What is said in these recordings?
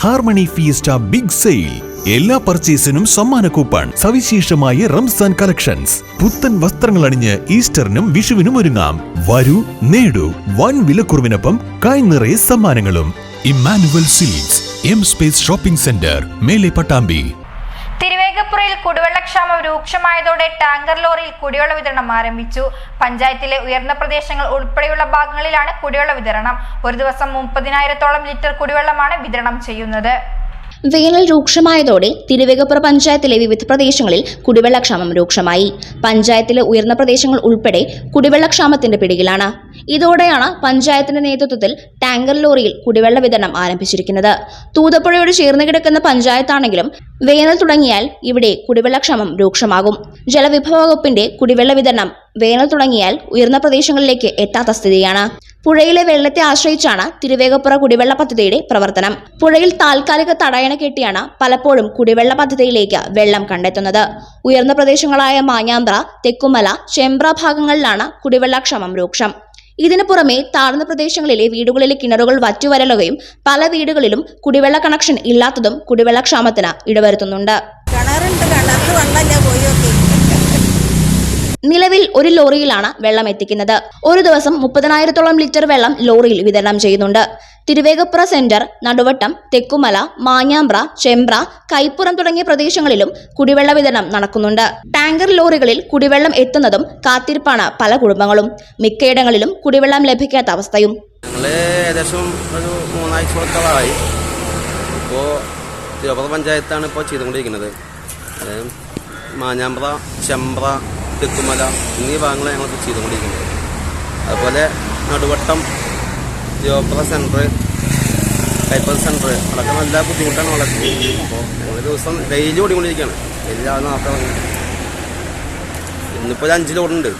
Harmony fiesta big sale. എല്ലാ പർച്ചേസിനും സമ്മാന coupon സവിശേഷമായ റംസാൻ കളക്ഷൻസ്. പുത്തൻ വസ്ത്രങ്ങൾ അണിഞ്ഞ് ഈസ്റ്ററിനും വിഷുവിനും ഒരുങ്ങാം. വരൂ നേടൂ വൻ വിലക്കുറവിനൊപ്പം കൈ നിറയെ സമ്മാനങ്ങളും. Emmanuel silks M space shopping centre Mele Pattambi. തിരുവേഗപ്പുറയിൽ കുടിവെള്ളക്ഷാമം രൂക്ഷമായതോടെ ടാങ്കർ ലോറിയിൽ കുടിവെള്ള വിതരണം ആരംഭിച്ചു. പഞ്ചായത്തിലെ ഉയർന്ന പ്രദേശങ്ങൾ ഉൾപ്പെടെയുള്ള ഭാഗങ്ങളിലാണ് കുടിവെള്ള വിതരണം. ഒരു ദിവസം മുപ്പതിനായിരത്തോളം ലിറ്റർ കുടിവെള്ളമാണ് വിതരണം ചെയ്യുന്നത്. വേനൽ രൂക്ഷമായതോടെ തിരുവേഗപ്പുറ പഞ്ചായത്തിലെ വിവിധ പ്രദേശങ്ങളിൽ കുടിവെള്ളക്ഷാമം രൂക്ഷമായി. പഞ്ചായത്തിലെ ഉയർന്ന പ്രദേശങ്ങൾ ഉൾപ്പെടെ കുടിവെള്ളക്ഷാമത്തിന്റെ പിടിയിലാണ്. ഇതോടെയാണ് പഞ്ചായത്തിന്റെ നേതൃത്വത്തിൽ ടാങ്കർ ലോറിയിൽ കുടിവെള്ള വിതരണം ആരംഭിച്ചിരിക്കുന്നത്. തൂതപ്പുഴയോട് ചേർന്ന് കിടക്കുന്ന പഞ്ചായത്താണെങ്കിലും വേനൽ തുടങ്ങിയാൽ ഇവിടെ കുടിവെള്ളക്ഷാമം രൂക്ഷമാകും. ജലവിഭവ വകുപ്പിന്റെ കുടിവെള്ള വിതരണം വേനൽ തുടങ്ങിയാൽ ഉയർന്ന പ്രദേശങ്ങളിലേക്ക് എത്താത്ത സ്ഥിതിയാണ്. പുഴയിലെ വെള്ളത്തെ ആശ്രയിച്ചാണ് തിരുവേഗപ്പുറ കുടിവെള്ള പദ്ധതിയുടെ പ്രവർത്തനം. പുഴയിൽ താൽക്കാലിക തടയണ കെട്ടിയാണ് പലപ്പോഴും കുടിവെള്ള പദ്ധതിയിലേക്ക് വെള്ളം കണ്ടെത്തുന്നത്. ഉയർന്ന പ്രദേശങ്ങളായ മാഞ്ഞാമ്പ്ര തെക്കുമല ചെമ്പ്ര ഭാഗങ്ങളിലാണ് കുടിവെള്ളക്ഷമം രൂക്ഷം. ഇതിനു പുറമെ താഴ്ന്ന പ്രദേശങ്ങളിലെ വീടുകളിലെ കിണറുകൾ വറ്റുവരലുകയും പല വീടുകളിലും കുടിവെള്ള കണക്ഷൻ ഇല്ലാത്തതും കുടിവെള്ളക്ഷാമത്തിന് ഇടവരുത്തുന്നുണ്ട്. കിണറുണ്ട് കിണറിൽ വെള്ളമല്ല പോയി നോക്കി. നിലവിൽ ഒരു ലോറിയിലാണ് വെള്ളം എത്തിക്കുന്നത്. ഒരു ദിവസം മുപ്പതിനായിരത്തോളം ലിറ്റർ വെള്ളം ലോറിയിൽ വിതരണം ചെയ്യുന്നുണ്ട്. തിരുവേഗപ്പുറ സെന്റർ നടുവട്ടം തെക്കുമല മാഞ്ഞാമ്പ്ര ചെമ്പ്ര കൈപ്പുറം തുടങ്ങിയ പ്രദേശങ്ങളിലും കുടിവെള്ള വിതരണം നടക്കുന്നുണ്ട്. ടാങ്കർ ലോറികളിൽ കുടിവെള്ളം എത്തുന്നതും കാത്തിരിപ്പാണ് പല കുടുംബങ്ങളും. മിക്കയിടങ്ങളിലും കുടിവെള്ളം ലഭിക്കാത്ത അവസ്ഥയും. ഏകദേശം ഒരു പഞ്ചായത്താണ് ഇപ്പോൾ ചെയ്തുകൊണ്ടിരിക്കുന്നത്. മാഞ്ഞാമ്പ്ര ചെമ്പ്ര തെക്കുമല എന്നീ ഭാഗങ്ങളാണ് ഞങ്ങളിപ്പോൾ ചെയ്തുകൊണ്ടിരിക്കുന്നത്. അതുപോലെ നടുവട്ടം ജിയോപ്ര സെന്റർ കൈപ്പർ സെന്റർ അതൊക്കെ നല്ല ബുദ്ധിമുട്ടാണ് വളരെ അപ്പോൾ ഞങ്ങൾ ദിവസം ഡെയിലി ഓടിക്കൊണ്ടിരിക്കുകയാണ് ഡെയിലി രാവിലെ ഇറങ്ങി ഇന്നിപ്പോൾ ഒരു അഞ്ച് ലോഡുണ്ട്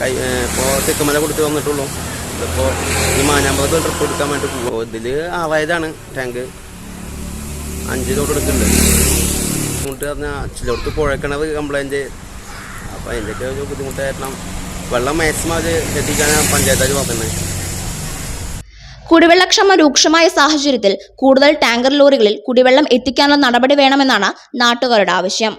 കൈ ഇപ്പോൾ തെക്കുമല കൊടുത്ത് വന്നിട്ടുള്ളൂ. ഇതിപ്പോൾ ഈ മാനാമ്പലത്ത് ട്രിപ്പ് എടുക്കാൻ വേണ്ടി പോകും ഇതിൽ ആറായതാണ് ടാങ്ക് അഞ്ച് ലോഡ് എടുക്കുന്നുണ്ട് പറഞ്ഞാൽ ചിലടത്ത് പുഴക്കിണത് കംപ്ലൈന്റ് അപ്പോൾ അതിന്റെയൊക്കെ ഒരു ബുദ്ധിമുട്ട് കാരണം വെള്ളം മാക്സിമം അത് എത്തിക്കാനാണ് പഞ്ചായത്തുകാർ നോക്കുന്നത് കുടിവെള്ളക്ഷമ രൂക്ഷമായ സാഹചര്യത്തിൽ കൂടുതൽ ടാങ്കർ ലോറികളിൽ കുടിവെള്ളം എത്തിക്കാനുള്ള നടപടി വേണമെന്നാണ് നാട്ടുകാരുടെ ആവശ്യം.